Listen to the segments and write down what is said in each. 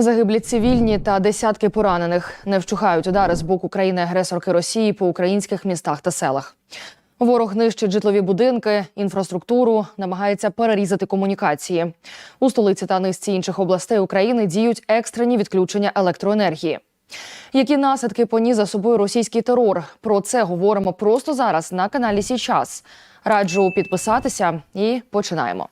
Загиблі цивільні та десятки поранених не вщухають удари з боку країни-агресорки Росії по українських містах та селах. Ворог нищить житлові будинки, інфраструктуру, намагається перерізати комунікації. У столиці та низці інших областей України діють екстрені відключення електроенергії. Які наслідки поніс за собою російський терор? Про це говоримо просто зараз на каналі Січас. Раджу підписатися і починаємо.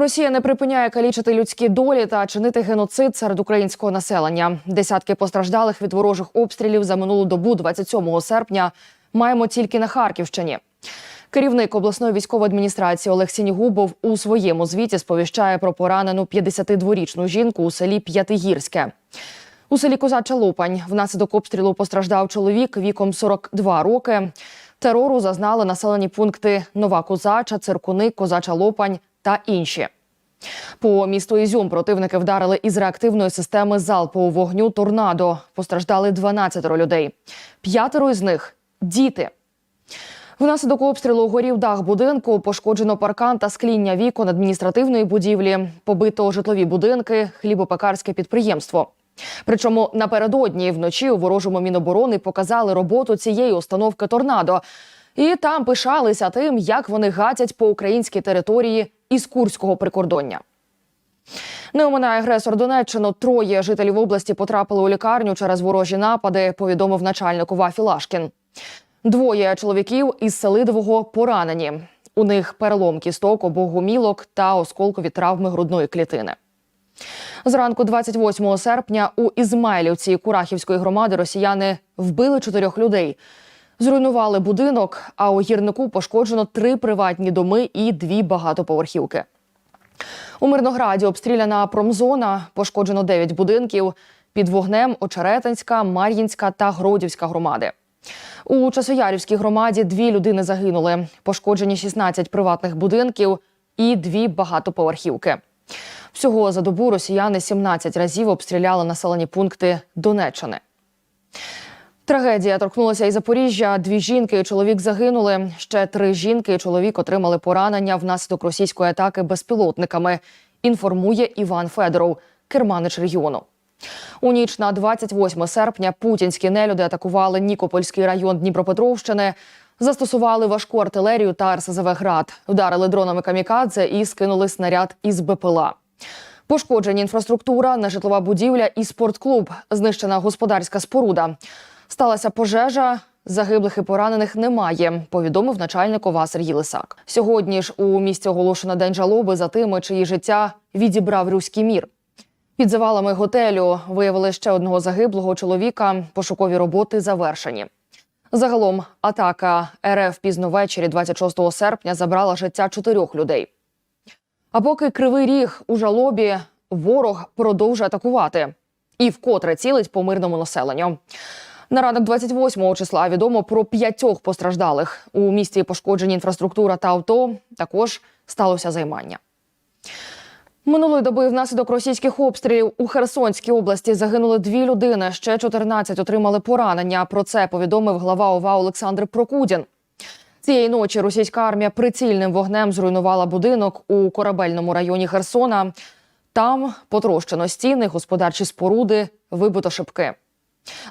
Росія не припиняє калічити людські долі та чинити геноцид серед українського населення. Десятки постраждалих від ворожих обстрілів за минулу добу, 27 серпня, маємо тільки на Харківщині. Керівник обласної військової адміністрації Олег Сінігубов у своєму звіті сповіщає про поранену 52-річну жінку у селі П'ятигірське. У селі Козача Лопань внаслідок обстрілу постраждав чоловік віком 42 роки. Терору зазнали населені пункти Нова Козача, Циркуни, Козача Лопань та інші. По місту Ізюм противники вдарили із реактивної системи залпового вогню торнадо. Постраждали 12 людей. П'ятеро із них діти. Внаслідок обстрілу горів дах будинку, пошкоджено паркан та скління вікон адміністративної будівлі, побито житлові будинки, хлібопекарське підприємство. Причому напередодні вночі у ворожому міноборони показали роботу цієї установки торнадо. І там пишалися тим, як вони гатять по українській території із Курського прикордоння. Не оминає агресор Донеччину. Троє жителів області потрапили у лікарню через ворожі напади. Повідомив начальник ОВА Філашкін. Двоє чоловіків із Селидового поранені. У них перелом кісток, обох гумілок та осколкові травми грудної клітини. Зранку 28 серпня у Ізмайлівці Курахівської громади росіяни вбили чотирьох людей. Зруйнували будинок, а у гірнику пошкоджено три приватні доми і дві багатоповерхівки. У Мирнограді обстріляна промзона, пошкоджено 9 будинків. Під вогнем Очеретинська, Мар'їнська та Гродівська громади. У Часоярівській громаді дві людини загинули. Пошкоджені 16 приватних будинків і дві багатоповерхівки. Всього за добу росіяни 17 разів обстріляли населені пункти Донеччини. Трагедія торкнулася і Запоріжжя. Дві жінки і чоловік загинули. Ще три жінки і чоловік отримали поранення внаслідок російської атаки безпілотниками. Інформує Іван Федоров, керманич регіону. У ніч на 28 серпня путінські нелюди атакували Нікопольський район Дніпропетровщини. Застосували важку артилерію та РСЗВ «Град», вдарили дронами камікадзе і скинули снаряд із БПЛА. Пошкоджені інфраструктура, нежитлова будівля і спортклуб, знищена господарська споруда. Сталася пожежа. Загиблих і поранених немає. Повідомив начальник ОВА Сергій Лисак. Сьогодні ж у місті оголошено день жалоби за тими, чиї життя відібрав руський мір. Під завалами готелю виявили ще одного загиблого чоловіка. Пошукові роботи завершені. Загалом атака РФ пізно ввечері 26 серпня забрала життя чотирьох людей. А поки кривий ріг у жалобі ворог продовжує атакувати і вкотре цілить по мирному населенню. На ранок 28 числа відомо про п'ятьох постраждалих. У місті пошкоджені інфраструктура та авто. Також сталося займання. Минулої доби внаслідок російських обстрілів у Херсонській області загинули дві людини. Ще 14 отримали поранення. Про це повідомив глава ОВА Олександр Прокудін. Цієї ночі російська армія прицільним вогнем зруйнувала будинок у корабельному районі Херсона. Там потрощено стіни, господарчі споруди, вибито шибки.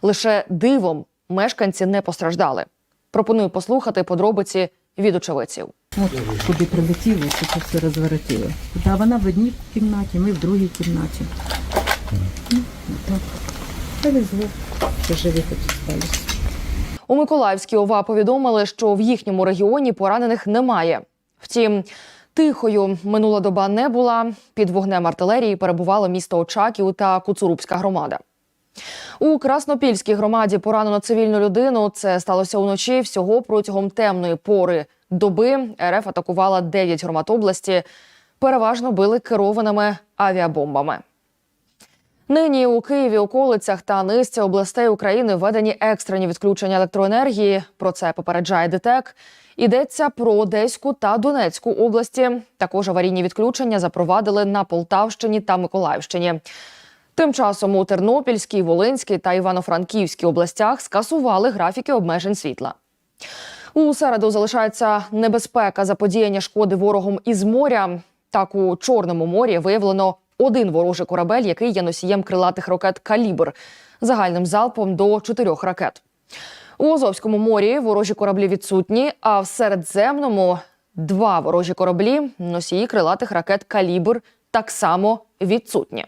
Лише дивом мешканці не постраждали. Пропоную послухати подробиці від очевидців. От куди прилетіло, це все розворотило. Та вона в одній кімнаті, ми в другій кімнаті. Ну, так. Повезло, що живі хоч сталися. У Миколаївській ОВА повідомили, що в їхньому регіоні поранених немає. Втім, тихою минула доба не була. Під вогнем артилерії перебувало місто Очаків та Куцурубська громада. У Краснопільській громаді поранено цивільну людину. Це сталося уночі. Всього протягом темної пори доби РФ атакувала 9 громад області. Переважно били керованими авіабомбами. Нині у Києві, околицях та низці областей України введені екстрені відключення електроенергії. Про це попереджає ДТЕК. Йдеться про Одеську та Донецьку області. Також аварійні відключення запровадили на Полтавщині та Миколаївщині. Тим часом у Тернопільській, Волинській та Івано-Франківській областях скасували графіки обмежень світла. У середу залишається небезпека заподіяння шкоди ворогом із моря. Так у Чорному морі виявлено один ворожий корабель, який є носієм крилатих ракет Калібр загальним залпом до чотирьох ракет. У Азовському морі ворожі кораблі відсутні, а в Середземному два ворожі кораблі носії крилатих ракет Калібр так само відсутні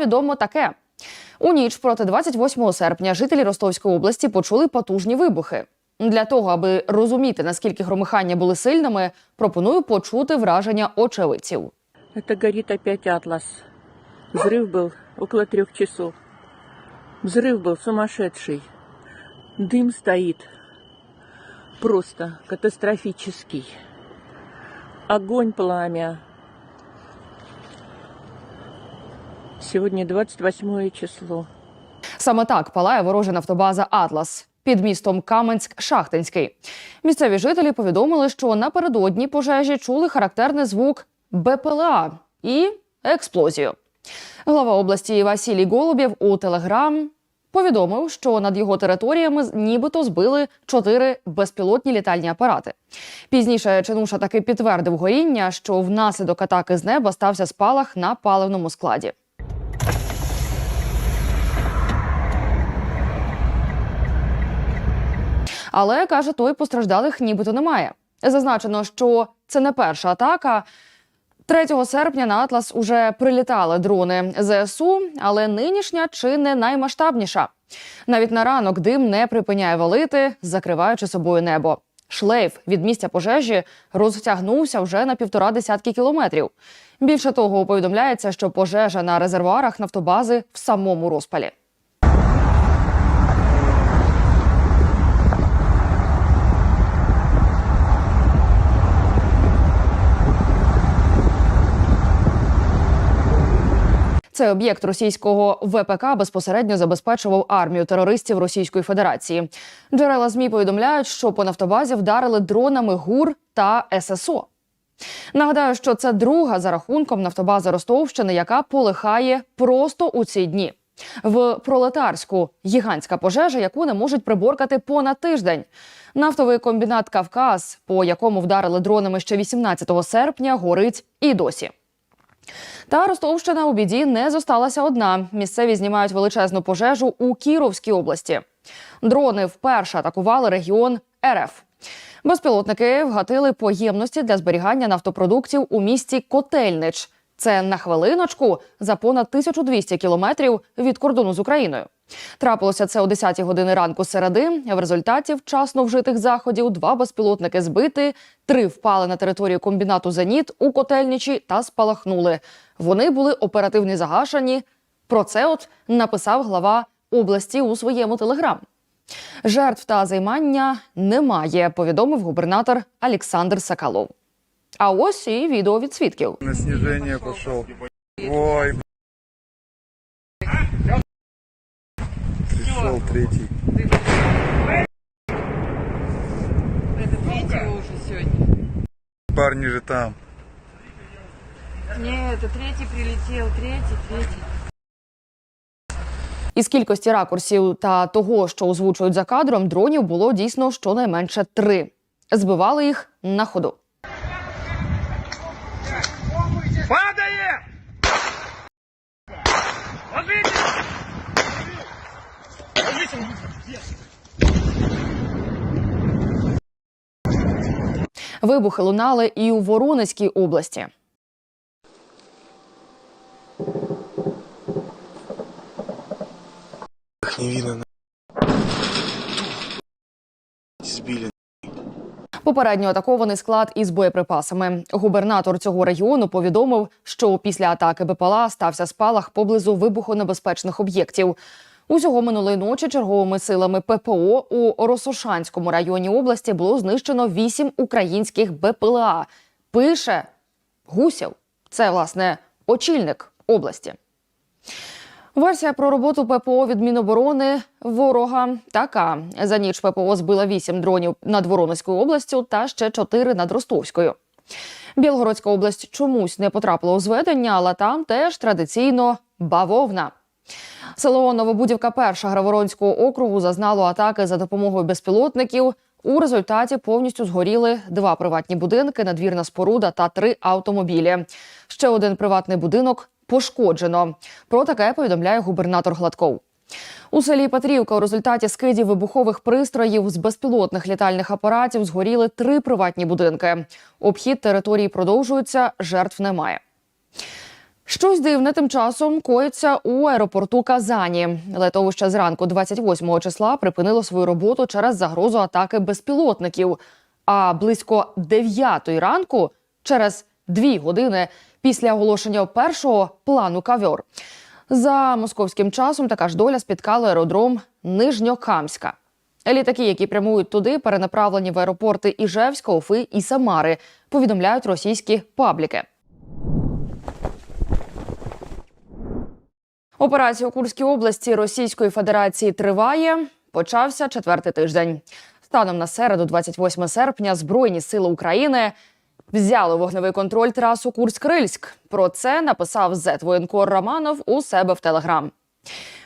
Відомо таке. У ніч проти 28 серпня жителі Ростовської області почули потужні вибухи. Для того, аби розуміти, наскільки громихання були сильними, пропоную почути враження очевидців. Это горит опять Атлас. Взрыв был около трех часов. Взрыв был сумасшедший. Дым стоит. Просто катастрофический. Огонь, пламя. Сегодня 28 число. Саме так палає ворожа нафтобаза Атлас під містом Каменськ-Шахтинський. Місцеві жителі повідомили, що напередодні пожежі чули характерний звук БПЛА і експлозію. Глава області Василій Голубєв у Телеграм повідомив, що над його територіями нібито збили чотири безпілотні літальні апарати. Пізніше Чинуша таки підтвердив горіння, що внаслідок атаки з неба стався спалах на паливному складі. Але каже, той постраждалих нібито немає. Зазначено, що це не перша атака. 3 серпня на Атлас уже прилітали дрони ЗСУ, але нинішня чи не наймасштабніша. Навіть на ранок дим не припиняє валити, закриваючи собою небо. Шлейф від місця пожежі розтягнувся вже на півтора десятки кілометрів. Більше того, повідомляється, що пожежа на резервуарах нафтобази в самому розпалі. Цей об'єкт російського ВПК безпосередньо забезпечував армію терористів Російської Федерації. Джерела змі повідомляють, що по нафтобазі вдарили дронами ГУР та ССО. Нагадаю, що це друга за рахунком нафтобаза Ростовщини, яка полихає просто у ці дні. В пролетарську гігантська пожежа, яку не можуть приборкати понад тиждень. Нафтовий комбінат Кавказ, по якому вдарили дронами ще 18 серпня, горить і досі. Та Ростовщина у біді не зосталася одна. Місцеві знімають величезну пожежу у Кіровській області. Дрони вперше атакували регіон РФ. Безпілотники вгатили поємності для зберігання нафтопродуктів у місті Котельнич. Це на хвилиночку за понад 1200 кілометрів від кордону з Україною. Трапилося це о 10 години ранку середи. В результаті вчасно вжитих заходів два безпілотники збити, три впали на територію комбінату Зеніт у котельничі та спалахнули. Вони були оперативно загашені. Про це от написав глава області у своєму телеграм. Жертв та займання немає, повідомив губернатор Олександр Сакалов. А ось і відео від свідків. На снижение пошел. Ой, третий. Это третий уже сегодня. Парни же там. Нет, это третий прилетел, третий, третий. Із кількості ракурсів та того, що озвучують за кадром, дронів було дійсно щонайменше три. Збивали їх на ходу. Падає! Ложитесь! Вибухи лунали і у Воронезькій області. Попередньо атакований склад із боєприпасами. Губернатор цього регіону повідомив, що після атаки БПЛА стався спалах поблизу вибухонебезпечних об'єктів. Усього минулої ночі черговими силами ППО у Росошанському районі області було знищено вісім українських БПЛА. Пише Гусєв. Це власне очільник області. Версія про роботу ППО від Міноборони ворога така: за ніч ППО збила вісім дронів над Воронезькою областю та ще чотири над Ростовською. Білгородська область чомусь не потрапила у зведення, але там теж традиційно бавовна. Село Новобудівка, перша Граворонського округу, зазнало атаки за допомогою безпілотників. У результаті повністю згоріли два приватні будинки, надвірна споруда та три автомобілі. Ще один приватний будинок пошкоджено. Про таке повідомляє губернатор Гладков. У селі Петрівка у результаті скидів вибухових пристроїв з безпілотних літальних апаратів згоріли три приватні будинки. Обхід території продовжується, жертв немає. Щось дивне тим часом коїться у аеропорту Казані. Летовище зранку 28 числа припинило свою роботу через загрозу атаки безпілотників. А близько 9 ранку, через дві години після оголошення першого плану кавьор, за московським часом така ж доля спіткала аеродром Нижньокамська. Літаки, які прямують туди, перенаправлені в аеропорти Іжевська, Уфи і Самари, повідомляють російські пабліки. Операція у Курській області Російської Федерації триває. Почався четвертий тиждень. Станом на середу, 28 серпня, Збройні сили України взяли вогневий контроль трасу Курськ-Рильськ. Про це написав зет-воєнкор Романов у себе в Телеграм.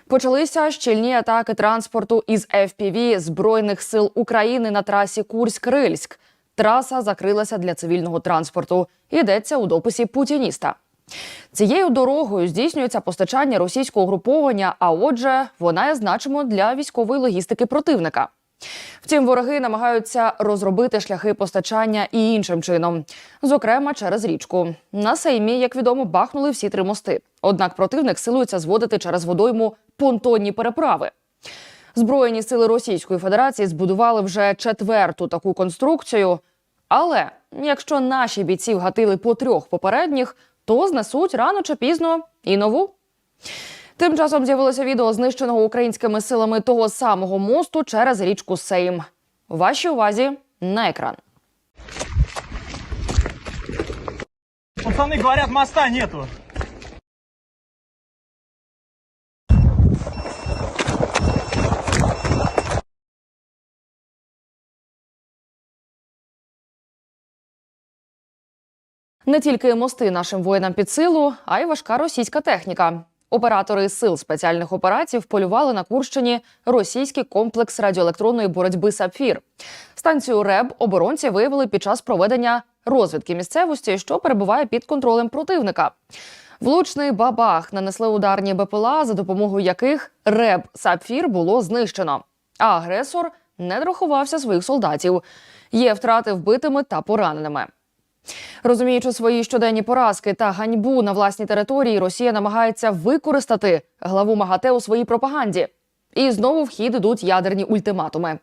Почалися щільні атаки транспорту із FPV Збройних сил України на трасі Курськ-Рильськ. Траса закрилася для цивільного транспорту. Йдеться у дописі путініста. Цією дорогою здійснюється постачання російського угруповання, а отже, вона є значимо для військової логістики противника. Втім, вороги намагаються розробити шляхи постачання і іншим чином, зокрема через річку. На сеймі, як відомо, бахнули всі три мости. Однак противник силується зводити через водойму понтонні переправи. Збройні сили Російської Федерації збудували вже четверту таку конструкцію. Але якщо наші бійці вгатили по трьох попередніх, то знесуть рано чи пізно і нову. Тим часом з'явилося відео знищеного українськими силами того самого мосту через річку Сейм. Вашій увазі на екран. Пацани говорять, моста нету. Не тільки мости нашим воїнам під силу, а й важка російська техніка. Оператори сил спеціальних операцій полювали на Курщині російський комплекс радіоелектронної боротьби Сапфір. Станцію РЕБ оборонці виявили під час проведення розвідки місцевості, що перебуває під контролем противника. Влучний бабах нанесли ударні БПЛА, за допомогою яких РЕБ Сапфір було знищено. А агресор не дорахувався своїх солдатів. Є втрати вбитими та пораненими. Розуміючи свої щоденні поразки та ганьбу на власній території, Росія намагається використати главу МАГАТЕ у своїй пропаганді. І знову в хід ідуть ядерні ультиматуми.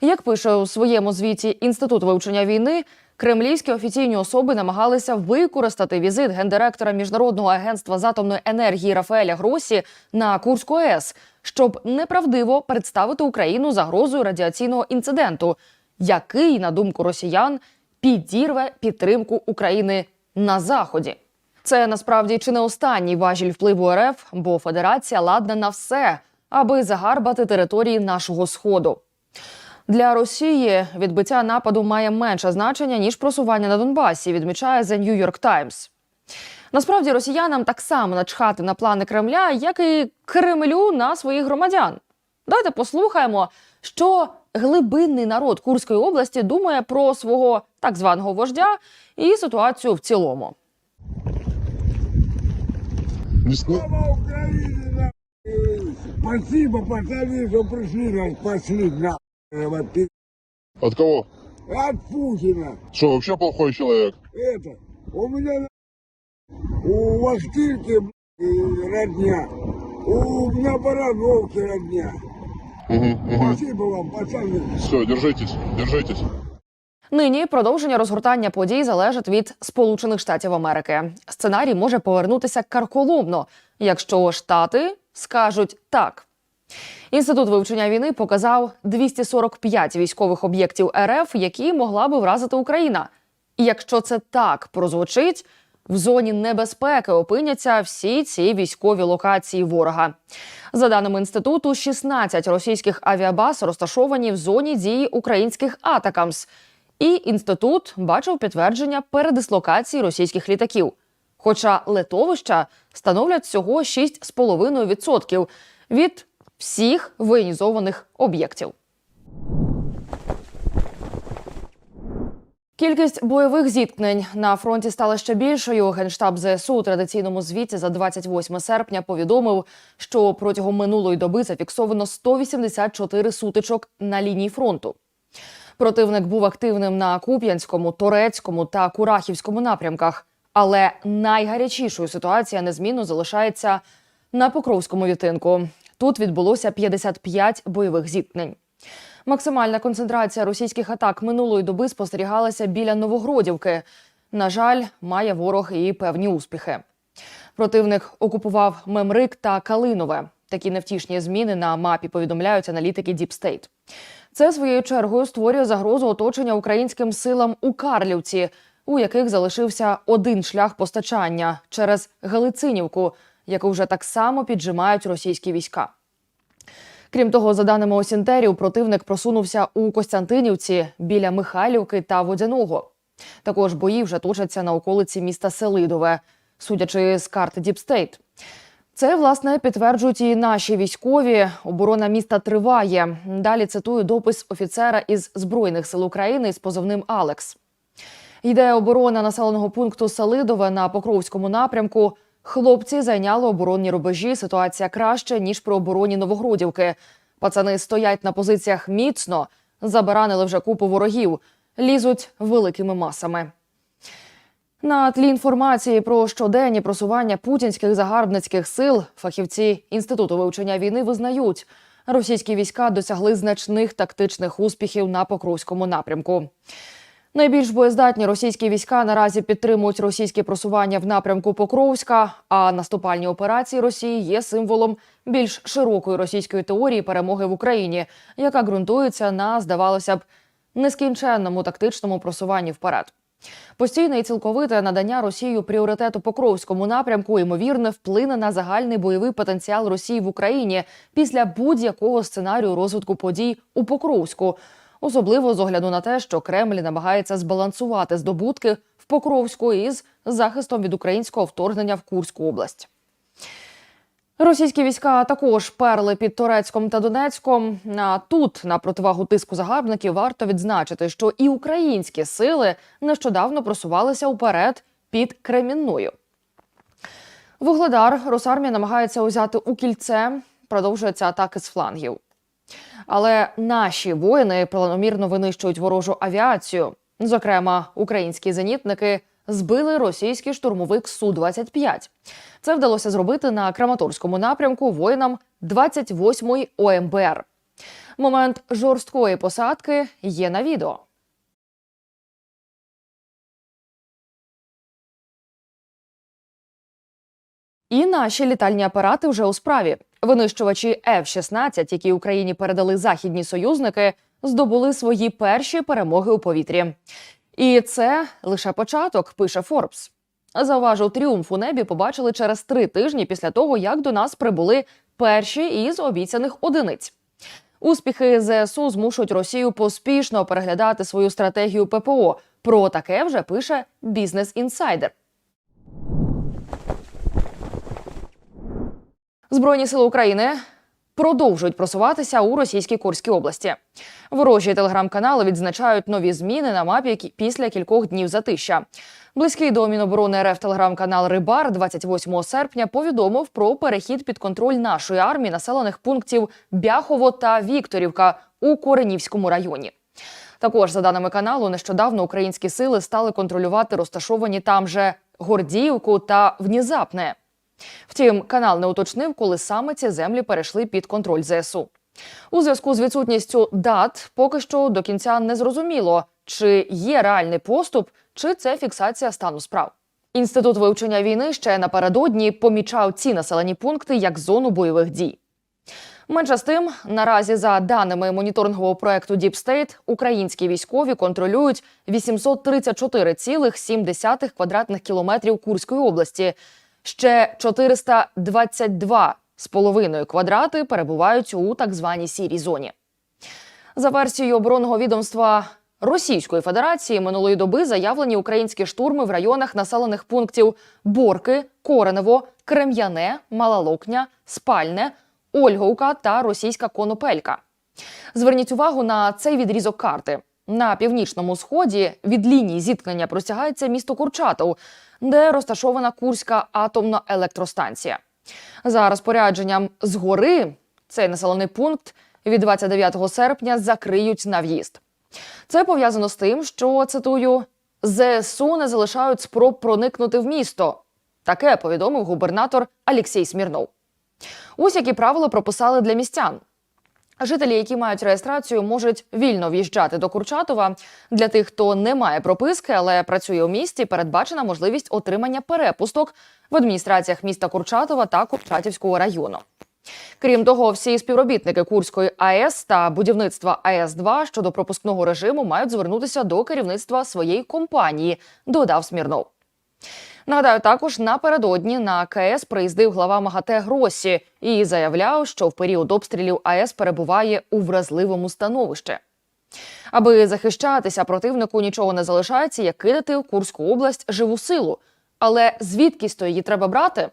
Як пише у своєму звіті Інститут вивчення війни, кремлівські офіційні особи намагалися використати візит гендиректора міжнародного агентства з атомної енергії Рафаеля Гросі на Курську АЕС, щоб неправдиво представити Україну загрозою радіаційного інциденту, який, на думку росіян, підірве підтримку України на заході. Це насправді чи не останній важіль впливу РФ, бо Федерація ладна на все, аби загарбати території нашого сходу. Для Росії відбиття нападу має менше значення ніж просування на Донбасі, відмічає The New York Times. Насправді росіянам так само начхати на плани Кремля, як і Кремлю на своїх громадян. Давайте послухаємо, що глибинний народ Курської області думає про свого так званого вождя і ситуацію в цілому. Слава Украине, нахуй! Спасибо, пацаны, что пришли нас спасли, нахуй, ты. От кого? От Путина. Что, вообще плохой человек? Это, у меня на- у Вахтирки блядь, родня, у меня Барановки родня. Спасибо вам, пацаны. Все, держитесь, держитесь. Нині продовження розгортання подій залежить від Сполучених Штатів Америки. Сценарій може повернутися карколомно, якщо штати скажуть так. Інститут вивчення війни показав 245 військових об'єктів РФ, які могла би вразити Україна. І якщо це так прозвучить, в зоні небезпеки опиняться всі ці військові локації ворога. За даними інституту, 16 російських авіабаз розташовані в зоні дії українських атакамс. І інститут бачив підтвердження передислокації російських літаків. Хоча летовища становлять всього 6,5% від всіх воєнізованих об'єктів. Кількість бойових зіткнень на фронті стала ще більшою. Генштаб ЗСУ у традиційному звіті за 28 серпня повідомив, що протягом минулої доби зафіксовано 184 сутичок на лінії фронту. Противник був активним на Куп'янському, Торецькому та Курахівському напрямках. Але найгарячішою ситуація незмінно залишається на Покровському відтинку. Тут відбулося 55 бойових зіткнень. Максимальна концентрація російських атак минулої доби спостерігалася біля Новогродівки. На жаль, має ворог і певні успіхи. Противник окупував Мемрик та Калинове. Такі невтішні зміни на мапі повідомляють аналітики State. Це своєю чергою створює загрозу оточення українським силам у Карлівці, у яких залишився один шлях постачання через Галицинівку, яку вже так само піджимають російські війська. Крім того, за даними Осінтерів, противник просунувся у Костянтинівці біля Михайлівки та Водяного. Також бої вже точаться на околиці міста Селидове, судячи з карти Діпстейт. Це власне підтверджують і наші військові. Оборона міста триває. Далі цитую допис офіцера із збройних сил України з позивним Алекс. Йде оборона населеного пункту Салидове на Покровському напрямку. Хлопці зайняли оборонні рубежі. Ситуація краще ніж при обороні Новогродівки. Пацани стоять на позиціях міцно, забаранили вже купу ворогів, лізуть великими масами. На тлі інформації про щоденні просування путінських загарбницьких сил фахівці інституту вивчення війни визнають, російські війська досягли значних тактичних успіхів на Покровському напрямку. Найбільш боєздатні російські війська наразі підтримують російське просування в напрямку Покровська. А наступальні операції Росії є символом більш широкої російської теорії перемоги в Україні, яка ґрунтується на, здавалося б, нескінченному тактичному просуванні вперед. Постійне і цілковите надання Росією пріоритету Покровському напрямку ймовірно вплине на загальний бойовий потенціал Росії в Україні після будь-якого сценарію розвитку подій у Покровську, особливо з огляду на те, що Кремль намагається збалансувати здобутки в Покровську із захистом від українського вторгнення в Курську область. Російські війська також перли під Турецьком та Донецьком. А тут, на противагу тиску загарбників, варто відзначити, що і українські сили нещодавно просувалися уперед під Кремінною. Вугледар Росармія намагається узяти у кільце. Продовжуються атаки з флангів. Але наші воїни планомірно винищують ворожу авіацію. Зокрема, українські зенітники збили російський штурмовик Су-25. Це вдалося зробити на Краматорському напрямку воїнам 28-ї ОМБР. Момент жорсткої посадки є на відео. І наші літальні апарати вже у справі. Винищувачі F-16, які Україні передали західні союзники, здобули свої перші перемоги у повітрі. І це лише початок, пише Форбс. Зауважив тріумф у небі побачили через три тижні після того, як до нас прибули перші із обіцяних одиниць. Успіхи ЗСУ змушують Росію поспішно переглядати свою стратегію ППО. Про таке вже пише Бізнес Інсайдер. Збройні сили України продовжують просуватися у російській Курській області. Ворожі телеграм-канали відзначають нові зміни на мапі після кількох днів затища. Близький до Міноборони РФ телеграм-канал Рибар 28 серпня повідомив про перехід під контроль нашої армії населених пунктів Бяхово та Вікторівка у Коренівському районі. Також, за даними каналу, нещодавно українські сили стали контролювати розташовані там же Гордіївку та Внізапне. Втім, канал не уточнив, коли саме ці землі перейшли під контроль ЗСУ. У зв'язку з відсутністю дат поки що до кінця не зрозуміло, чи є реальний поступ, чи це фіксація стану справ. Інститут вивчення війни ще напередодні помічав ці населені пункти як зону бойових дій. Менше з тим, наразі, за даними моніторингового проекту Deep State, українські військові контролюють 834,7 квадратних кілометрів Курської області. Ще 422 з квадрати перебувають у так званій сірій зоні. За версією оборонного відомства Російської Федерації минулої доби заявлені українські штурми в районах населених пунктів Борки, Коренево, Крем'яне, Малалокня, Спальне, Ольговка та Російська Конопелька. Зверніть увагу на цей відрізок карти. На північному сході від лінії зіткнення простягається місто Курчатов, де розташована Курська атомна електростанція. За розпорядженням згори цей населений пункт від 29 серпня закриють на в'їзд. Це пов'язано з тим, що цитую ЗСУ не залишають спроб проникнути в місто. Таке повідомив губернатор Алексій Смірнов. Ось які правила прописали для містян. Жителі, які мають реєстрацію, можуть вільно в'їжджати до Курчатова. Для тих, хто не має прописки, але працює у місті, передбачена можливість отримання перепусток в адміністраціях міста Курчатова та Курчатівського району. Крім того, всі співробітники Курської АЕС та будівництва АЕС 2 щодо пропускного режиму мають звернутися до керівництва своєї компанії, додав Смірнов. Нагадаю, також напередодні на КС приїздив глава МАГАТЕ Гросі і заявляв, що в період обстрілів АЕС перебуває у вразливому становищі. Аби захищатися, противнику нічого не залишається, як кидати в Курську область живу силу. Але звідкись то її треба брати?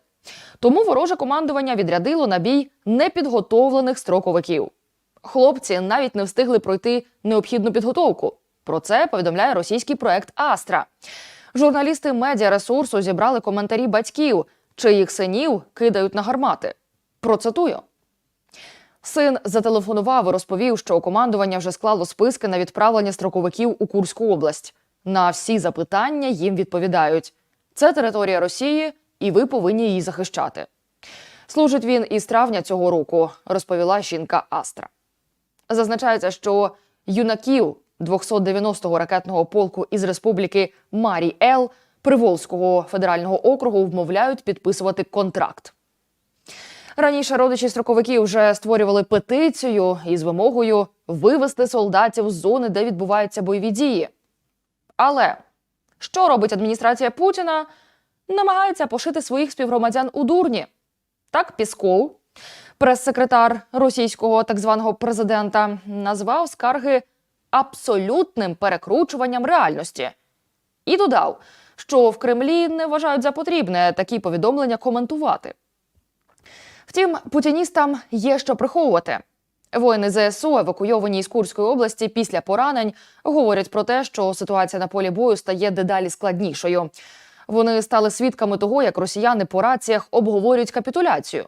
Тому вороже командування відрядило на бій непідготовлених строковиків. Хлопці навіть не встигли пройти необхідну підготовку. Про це повідомляє російський проект Астра. Журналісти медіаресурсу зібрали коментарі батьків, чиїх синів кидають на гармати. Процитую. Син зателефонував і розповів, що командування вже склало списки на відправлення строковиків у Курську область. На всі запитання їм відповідають: це територія Росії, і ви повинні її захищати. Служить він із травня цього року, розповіла жінка Астра. Зазначається, що юнаків 290-го ракетного полку із республіки Марі Ел Приволзького федерального округу вмовляють підписувати контракт. Раніше родичі строковиків вже створювали петицію із вимогою вивести солдатів з зони, де відбуваються бойові дії. Але що робить адміністрація Путіна? Намагається пошити своїх співгромадян у дурні. Так, Пісков, прес-секретар російського так званого президента, назвав скарги абсолютним перекручуванням реальності і додав, що в Кремлі не вважають за потрібне такі повідомлення коментувати. Втім, путіністам є що приховувати. Воїни ЗСУ, евакуйовані із Курської області після поранень, говорять про те, що ситуація на полі бою стає дедалі складнішою. Вони стали свідками того, як росіяни по раціях обговорюють капітуляцію.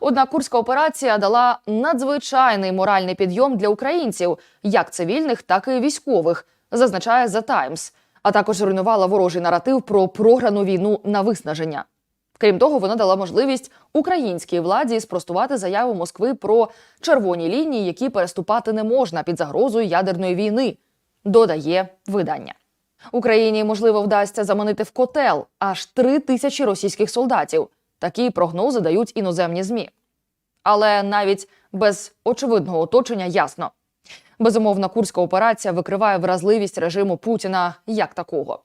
Однак курська операція дала надзвичайний моральний підйом для українців, як цивільних, так і військових, зазначає The Times, а також зруйнувала ворожий наратив про програну війну на виснаження. Крім того, вона дала можливість українській владі спростувати заяву Москви про червоні лінії, які переступати не можна під загрозою ядерної війни, додає видання. Україні можливо вдасться заманити в котел аж три тисячі російських солдатів. Такі прогнози дають іноземні змі. Але навіть без очевидного оточення ясно. Безумовна курська операція викриває вразливість режиму Путіна як такого.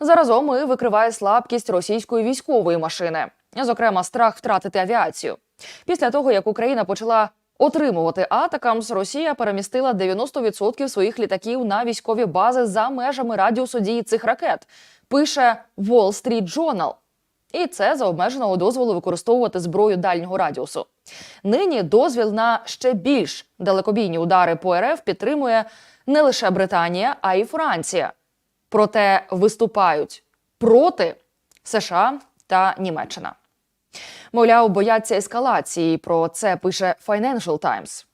Заразом і викриває слабкість російської військової машини, зокрема, страх втратити авіацію. Після того, як Україна почала отримувати атакамс, Росія перемістила 90% своїх літаків на військові бази за межами радіусу дії цих ракет. Пише Wall Street Journal. І це за обмеженого дозволу використовувати зброю дальнього радіусу. Нині дозвіл на ще більш далекобійні удари по РФ підтримує не лише Британія, а й Франція. Проте виступають проти США та Німеччина. Мовляв, бояться ескалації. Про це пише Financial Times.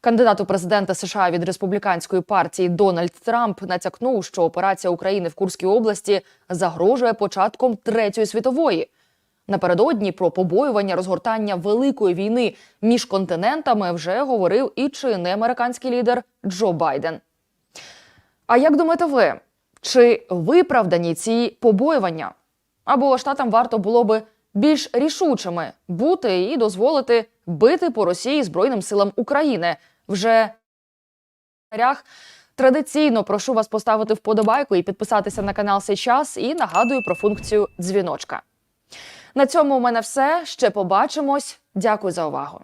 Кандидат у президента США від республіканської партії Дональд Трамп натякнув, що операція України в Курській області загрожує початком третьої світової. Напередодні про побоювання розгортання великої війни між континентами вже говорив і чинний американський лідер Джо Байден. А як думаєте ви, чи виправдані ці побоювання? Або штатам варто було би більш рішучими бути і дозволити бити по Росії Збройним силам України вже. Традиційно прошу вас поставити вподобайку і підписатися на канал сейчас. І нагадую про функцію дзвіночка. На цьому у мене все. Ще побачимось. Дякую за увагу.